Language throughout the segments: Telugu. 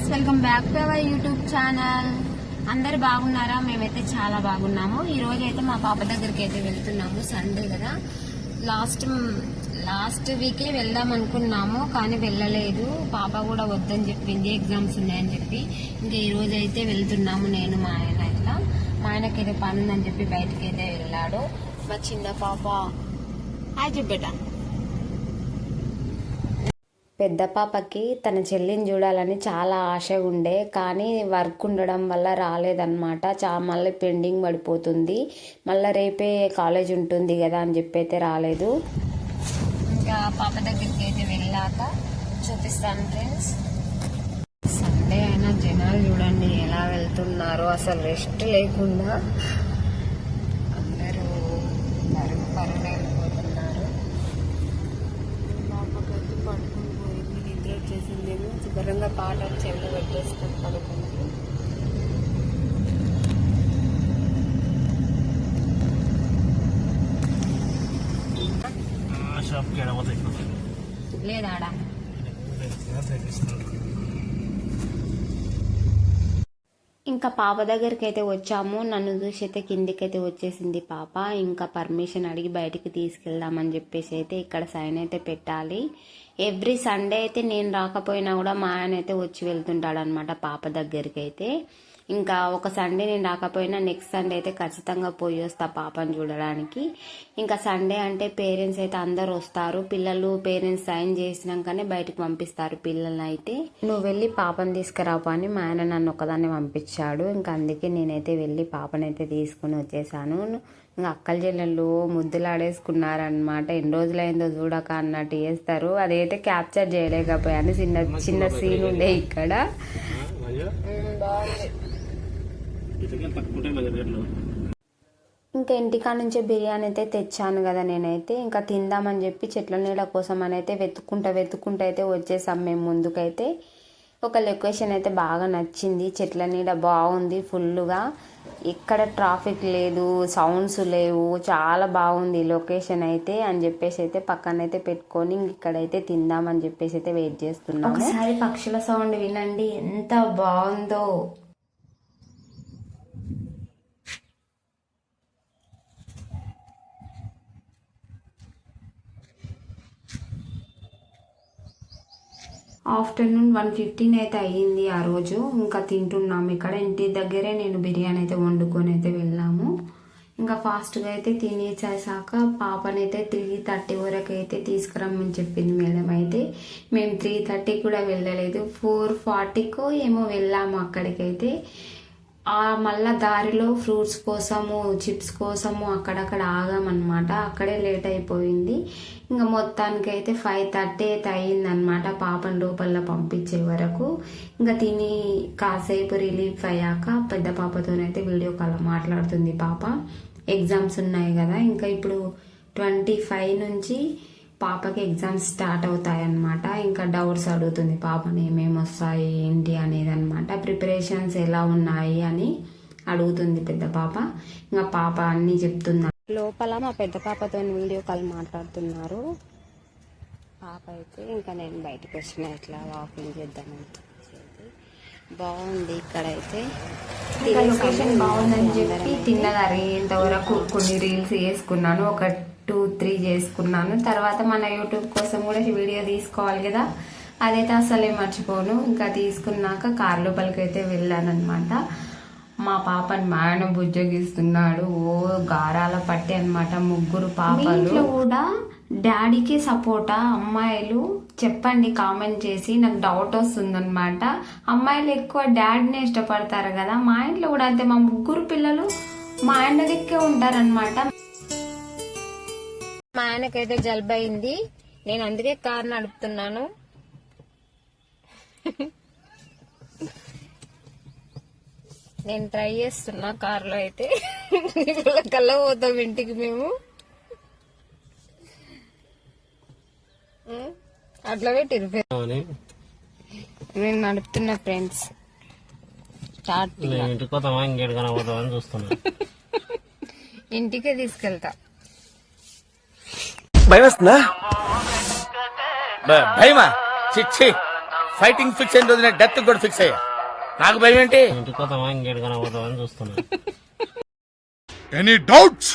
Friends welcome back to our YouTube channel. అందరు బాగున్నారా? మేమైతే చాలా బాగున్నాము. ఈ రోజు అయితే మా పాప దగ్గరికి అయితే వెళ్తున్నాము సండే కదా. లాస్ట్ లాస్ట్ వీకే వెళ్దాం అనుకున్నాము కానీ వెళ్ళలేదు. పాప కూడా వద్దని చెప్పింది ఎగ్జామ్స్ ఉన్నాయని చెప్పి ఇంకా ఈ రోజు అయితే వెళ్తున్నాము నేను మా ఆయన ఇట్లా మా ఆయనకి ఏదో పని ఉందని చెప్పి బయటకి అయితే వెళ్ళాడు. మా చిన్న పాప హాయ్ చెప్పేటా. పెద్ద పాపకి తన చెల్లిని చూడాలని చాలా ఆశ ఉండే కానీ వర్క్ ఉండడం వల్ల రాలేదన్నమాట. చా మళ్ళీ పెండింగ్ పడిపోతుంది. మళ్ళీ రేపే కాలేజ్ ఉంటుంది కదా అని చెప్పి అయితే రాలేదు. ఇంకా పాప దగ్గరికి అయితే వెళ్ళాక చూపిస్తాను ఫ్రెండ్స్ సండే అయినా జనాలు చూడండి ఎలా వెళ్తున్నారు. అసలు రెస్ట్ లేకుండా అందరూ పరుగు శుభ్రంగా పాటలు చెవులు పెట్టేసుకొని పడుకుంది షాప్కి ఇంకా పాప దగ్గరికి అయితే వచ్చాము. నన్ను చూసి అయితే కిందికి అయితే వచ్చేసింది పాప. ఇంకా పర్మిషన్ అడిగి బయటికి తీసుకెళ్దామని చెప్పేసి అయితే ఇక్కడ సైన్ అయితే పెట్టాలి. ఎవ్రీ సండే అయితే నేను రాకపోయినా కూడా మా ఆయన అయితే వచ్చి వెళ్తుంటాడు అనమాట పాప దగ్గరికి అయితే ఇంకా ఒక సండే నేను రాకపోయినా నెక్స్ట్ సండే అయితే ఖచ్చితంగా పోయి వస్తా పాపని చూడడానికి. ఇంకా సండే అంటే పేరెంట్స్ అయితే అందరు వస్తారు. పిల్లలు పేరెంట్స్ సైన్ చేసినాకనే బయటకు పంపిస్తారు పిల్లల్ని అయితే నువ్వు వెళ్ళి పాపని తీసుకురావు అని మా ఆయన నన్ను ఒకదాన్ని పంపించాడు. ఇంకా అందుకే నేనైతే వెళ్ళి పాపనైతే అయితే తీసుకుని వచ్చేసాను. ఇంకా అక్కల చెల్లెళ్ళు ముద్దులాడేసుకున్నారనమాట ఎన్ని రోజులైందో చూడక అన్నట్టు చేస్తారు. అదైతే క్యాప్చర్ చేయలేకపోయాను. చిన్న చిన్న సీన్ ఉండే ఇక్కడ. ఇంకా ఇంటికా నుంచే బిర్యానీ అయితే తెచ్చాను కదా నేనైతే. ఇంకా తిందామని చెప్పి చెట్ల నీడ కోసం అని అయితే వెతుక్కుంటా వెతుక్కుంటా అయితే వచ్చేసాం మేము ముందుకైతే. ఒక లొకేషన్ అయితే బాగా నచ్చింది. చెట్ల నీడ బాగుంది ఫుల్గా ఇక్కడ ట్రాఫిక్ లేదు సౌండ్స్ లేవు చాలా బాగుంది లొకేషన్ అయితే అని చెప్పేసి అయితే పక్కనైతే పెట్టుకొని ఇక్కడైతే తిందామని చెప్పేసి అయితే వెయిట్ చేస్తున్నాం ఒకసారి పక్షుల సౌండ్ వినండి ఎంత బాగుందో. ఆఫ్టర్నూన్ వన్ ఫిఫ్టీన్ అయితే అయ్యింది ఆ రోజు. ఇంకా తింటున్నాము ఇక్కడ. ఇంటి దగ్గరే నేను బిర్యానీ అయితే వండుకొని అయితే వెళ్ళాము. ఇంకా ఫాస్ట్గా అయితే తినేసేసాక పాపనైతే త్రీ థర్టీ వరకు అయితే తీసుకురమ్మని చెప్పింది మేడం అయితే. మేము త్రీ థర్టీ కూడా వెళ్ళలేదు. ఫోర్ ఫార్టీకో ఏమో వెళ్ళాము అక్కడికైతే. ఆ మళ్ళా దారిలో ఫ్రూట్స్ కోసము చిప్స్ కోసము అక్కడక్కడ ఆగామన్నమాట. అక్కడే లేట్ అయిపోయింది. ఇంకా మొత్తానికి అయితే ఫైవ్ థర్టీ అయితే అయ్యిందనమాట పాపను లోపల పంపించే వరకు. ఇంకా తిని కాసేపు రిలీఫ్ అయ్యాక పెద్ద పాపతోనైతే వీడియో కాల్ మాట్లాడుతుంది పాప. ఎగ్జామ్స్ ఉన్నాయి కదా ఇంకా ఇప్పుడు ట్వంటీ ఫైవ్ నుంచి పాపకి ఎగ్జామ్స్ స్టార్ట్ అవుతాయి అన్నమాట ఇంకా డౌట్స్ అడుగుతుంది పాపని ఏమేమి వస్తాయి ఏంటి అనేది అనమాట ప్రిపరేషన్స్ ఎలా ఉన్నాయి అని అడుగుతుంది పెద్ద పాప. ఇంకా పాప అన్ని చెప్తున్నా లోపల మా పెద్ద పాపతో వీడియో కాల్ మాట్లాడుతున్నారు. పాప అయితే ఇంకా నేను బయటకు వచ్చిన ఇట్లా వాకింగ్ చేద్దామని చెప్పేసి. బాగుంది ఇక్కడైతే. లొకేషన్ బాగుందని చెప్పి తిన్నది అరిగేంత వరకు కొన్ని రీల్స్ చేసుకున్నాను. ఒక టూ త్రీ చేసుకున్నాను. తర్వాత మన యూట్యూబ్ కోసం కూడా వీడియో తీసుకోవాలి కదా. అదైతే అసలే మర్చిపోను. ఇంకా తీసుకున్నాక కార్ లోపలికి అయితే వెళ్ళాను అనమాట మా పాపని మా ఆయన బుజ్జగిస్తున్నాడు. ఓ గారాల పట్టి అన్నమాట ముగ్గురు పాపలు. కూడా డాడీకి సపోర్టా? అమ్మాయిలు? చెప్పండి కామెంట్ చేసి. నాకు డౌట్ వస్తుందన్నమాట. అమ్మాయిలు ఎక్కువ డాడీనే ఇష్టపడతారు కదా. మా ఇంట్లో కూడా అంతే. మా ముగ్గురు పిల్లలు మా ఆయన దిక్కే ఉంటారనమాట మా ఆయనకైతే జలుబు అయింది నేను అందుకే కార్ నడుపుతున్నాను. నేను ట్రై చేస్తున్నా కార్లో అయితే. కల్లా పోతాం ఇంటికి మేము? అట్లా పెట్టి నేను నడుపుతున్నా ఫ్రెండ్స్. ఇంటికి పోతామా? చూస్తున్నా. ఇంటికే తీసుకెళ్తా. భయం వస్తుందా భ- భయమా చిచ్చి ఫైటింగ్ ఫిక్స్ అయిన రోజునే డెత్ కూడా ఫిక్స్ అయ్యా నాకు భయం ఏంటి ఇంటికి పోతామా ఇంకేడికైనా పోతామని చూస్తున్నా ఎనీ డౌట్స్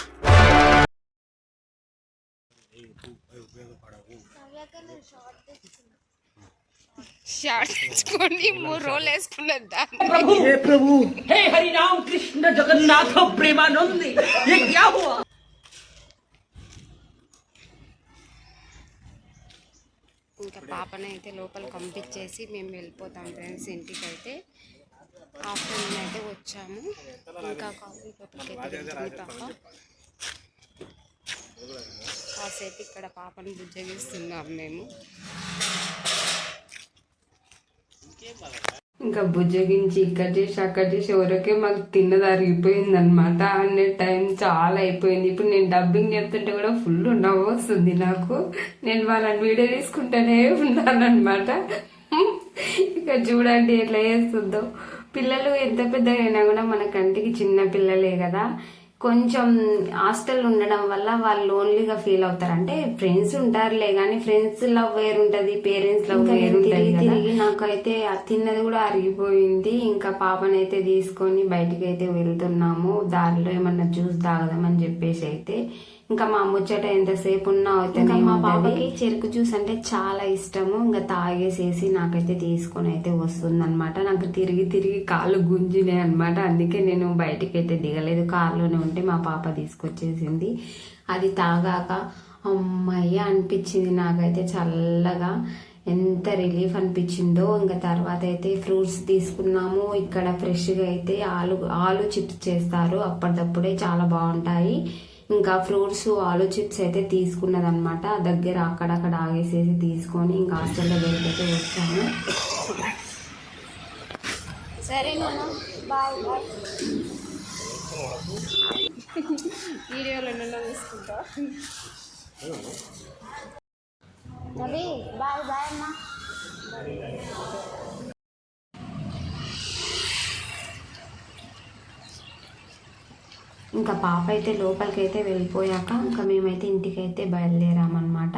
షార్ట్ తెచ్చుకొని మూడు రోజులు వేసుకున్నది దాన్ని हे प्रभु हे हरि राम कृष्ण जगन्नाथ प्रेमानंद ये क्या हुआ పాపని అయితే లోపల పంపించేసి మేము వెళ్ళిపోతాం ఫ్రెండ్స్ ఇంటికి అయితే ఆఫ్టర్నూన్ అయితే వచ్చాము. ఇంకా కాఫీ లోపలికి వెళ్తుంది పాప. కాసేపు ఇక్కడ పాపను బుజ్జగిస్తున్నాం మేము. ఇంకా బుజ్జగించి ఇక్కడ చేసి అక్కడ చేసి ఎవరికే మాకు తిన్నది అరిగిపోయింది అనమాట అనే టైం చాలా అయిపోయింది. ఇప్పుడు నేను డబ్బింగ్ చెప్తుంటే కూడా ఫుల్ నవ్వు వస్తుంది నాకు. నేను వాళ్ళని వీడియో తీసుకుంటూనే ఉన్నాను అనమాట ఇక చూడండి ఎట్లా చేస్తుందో. పిల్లలు ఎంత పెద్దగా అయినా కూడా మన కంటికి చిన్న పిల్లలే కదా. కొంచెం హాస్టల్ ఉండడం వల్ల వాళ్ళు లోన్లీగా ఫీల్ అవుతారు. అంటే ఫ్రెండ్స్ ఉంటారులే కానీ ఫ్రెండ్స్ లవ్ వేరు ఉంటది పేరెంట్స్ లవ్ వేరు తిరిగి నాకైతే తిన్నది కూడా అరిగిపోయింది. ఇంకా పాపనైతే తీసుకొని బయటికి అయితే వెళ్తున్నాము. దారిలో ఏమన్నా జ్యూస్ తాగదామని చెప్పేసి అయితే ఇంకా మా ముచ్చట ఎంతసేపు ఉన్నా అయితే మా పాపకి చెరుకు జ్యూస్ అంటే చాలా ఇష్టము. ఇంకా తాగేసేసి నాకైతే తీసుకొని అయితే వస్తుంది అనమాట నాకు తిరిగి తిరిగి కాళ్ళు గుంజినాయి అనమాట అందుకే నేను బయటికి అయితే దిగలేదు. కార్లోనే ఉంటే మా పాప తీసుకొచ్చేసింది. అది తాగాక అమ్మయ్య అనిపించింది నాకైతే చల్లగా. ఎంత రిలీఫ్ అనిపించిందో. ఇంకా తర్వాత అయితే ఫ్రూట్స్ తీసుకున్నాము. ఇక్కడ ఫ్రెష్గా అయితే ఆలు ఆలు చిప్స్ చేస్తారు. అప్పటిదప్పుడే చాలా బాగుంటాయి. ఇంకా ఫ్రూట్స్ ఆలు చిప్స్ అయితే తీసుకున్నది అనమాట దగ్గర అక్కడక్కడ ఆగేసేసి తీసుకొని ఇంకా హాస్టల్లో దగ్గరికి అయితే వచ్చాము. సరే బాయ్ బాయ్. వీడియోలో తీసుకుంటా. నవి బాయ్ బాయ్ అమ్మా. ఇంకా పాప అయితే లోపలికి అయితే వెళ్ళిపోయాక ఇంకా మేమైతే ఇంటికి అయితే బయలుదేరామన్నమాట.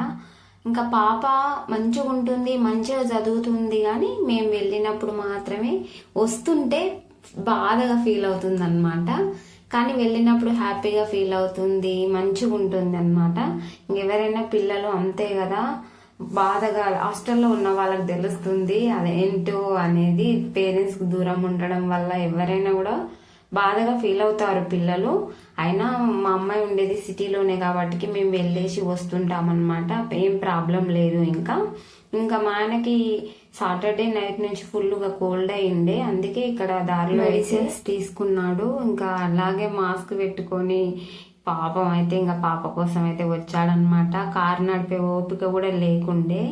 ఇంకా పాప మంచిగా ఉంటుంది మంచిగా చదువుతుంది కానీ మేము వెళ్ళినప్పుడు మాత్రమే వస్తుంటే బాధగా ఫీల్ అవుతుంది అనమాట కానీ వెళ్ళినప్పుడు హ్యాపీగా ఫీల్ అవుతుంది మంచిగా ఉంటుంది అనమాట ఇంకెవరైనా పిల్లలు అంతే కదా బాధగా హాస్టల్లో ఉన్న వాళ్ళకి తెలుస్తుంది అదేంటో అనేది పేరెంట్స్కి దూరం ఉండడం వల్ల ఎవరైనా కూడా బాధగా ఫీల్ అవుతారు పిల్లలు. అయినా మా అమ్మాయి ఉండేది సిటీలోనే కాబట్టి మేము వెళ్ళేసి వస్తుంటాం ఏం ప్రాబ్లం లేదు ఇంకా. ఇంకా మా ఆయనకి సాటర్డే నైట్ నుంచి ఫుల్గా కోల్డ్ అయిండే అందుకే ఇక్కడ దారిలో మెడిసిన్స్ తీసుకున్నాడు. ఇంకా అలాగే మాస్క్ పెట్టుకొని పాపం అయితే ఇంకా పాప కోసం అయితే వచ్చాడనమాట కారు నడిపే ఓపిక కూడా లేకుండే.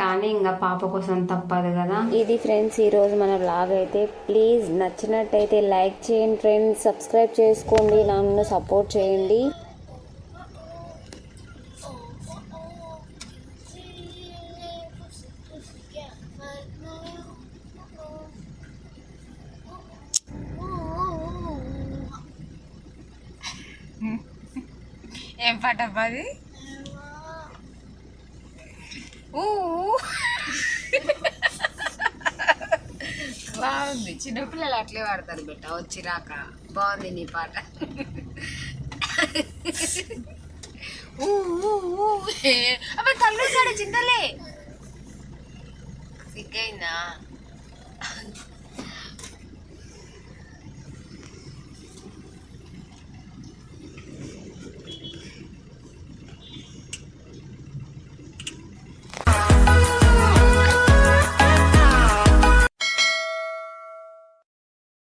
కానీ ఇంకా పాప కోసం తప్పదు కదా. ఇది ఫ్రెండ్స్ ఈరోజు మన బ్లాగ్ అయితే. ప్లీజ్ నచ్చినట్టయితే లైక్ చేయండి ఫ్రెండ్స్ సబ్స్క్రైబ్ చేసుకోండి నన్ను సపోర్ట్ చేయండి. ఏం పాట అది? ఊ బాగుంది. చిన్నపిల్లలు అట్లే పాడతారు బిడ్డ. వచ్చిరాక బాగుంది నీ పాట. ఊ, అబ్బా తల్లు చింతలే. సిగ్గైందా?